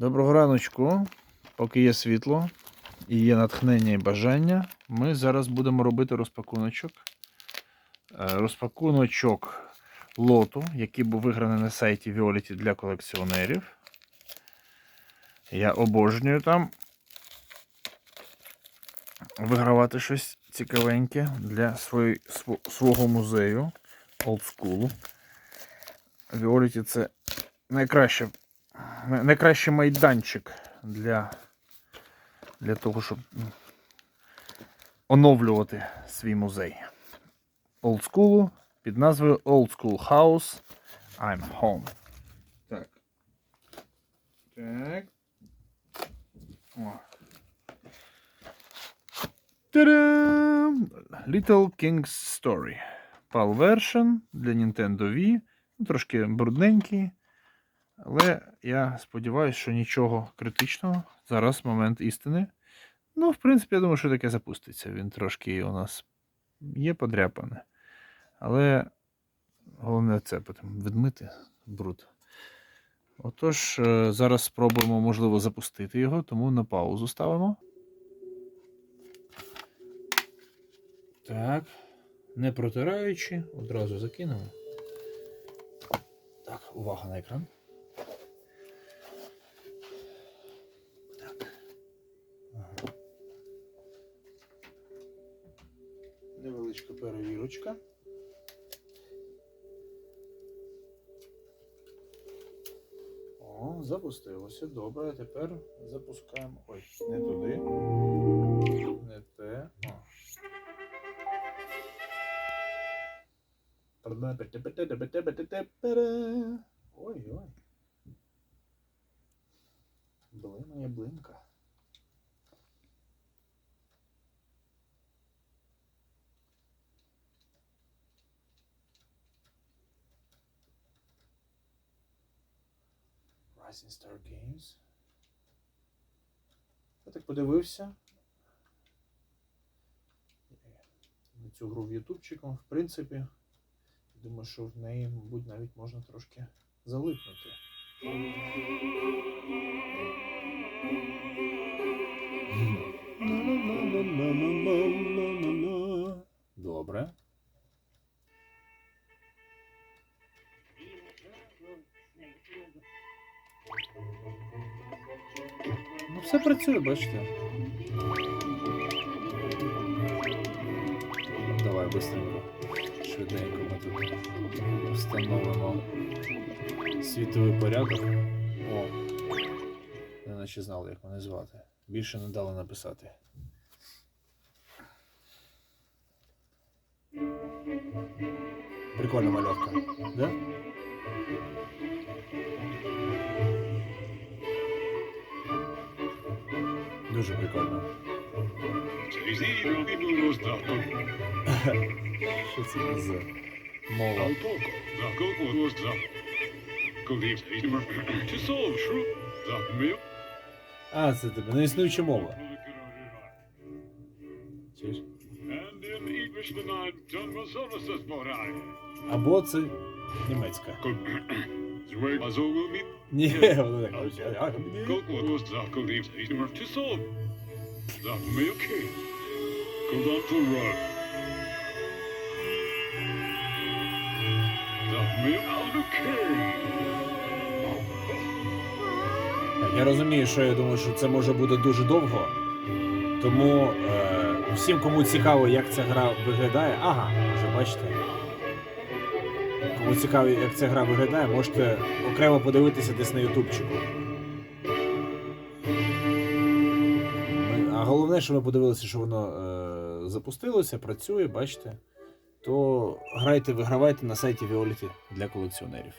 Доброго раночку. Поки є світло і є натхнення і бажання, ми зараз будемо робити розпакуночок. Е, Розпакуночок лоту, який був виграний на сайті Violet для колекціонерів. Я обожнюю там вигравати щось цікавеньке для свої, свого музею олдскулу. Violet це найкраще най- найкращий майданчик для, для того, щоб оновлювати свій музей. Олдскулу під назвою Old School House I'm Home. Так. Так. О. Та-дам! Little King's Story. PAL version для Nintendo Wii. Ну, Трошки брудненький. Але я сподіваюся, що нічого критичного. Зараз момент істини. Ну, в принципі, я думаю, що таке запуститься. Він трошки у нас є подряпане. Але головне це потім відмити бруд. Отож, е, зараз спробуємо, можливо, запустити його, тому на паузу ставимо. Так. Не протираючи, одразу закинули. Так, увага на екран. Невеличка перевірочка. О, запустилося. Добре, тепер запускаємо. Ой, не туди. Не те. О. Ой-ой. Блимає блинка. Rising Star Games. Я так подивився. На цю гру в ютубчиком, в принципі. Думаю, що в неї, мабуть, навіть можна трошки залипнути. Добре. Все працює, бачите. Давай быстренько. Швиденько ми тут встановимо світовий порядок. О, я наче знали, як мене звати. Більше не дали написати. Прикольна мальовка, да? Дуже прикольно. Що це за мова? А, це тебе неіснуюча мова. Чуєш? Або це німецька. Ні, воно так. Так, Я розумію, що я думаю, що це може бути дуже довго. Тому е, всім, кому цікаво, як ця гра виглядає. Ага, вже бачите. Кому цікаво, як ця гра виглядає, можете окремо подивитися десь на ютубчику. А головне, що ми подивилися, що воно е, запустилося, працює, бачите. То грайте, вигравайте на сайті Violet для колекціонерів.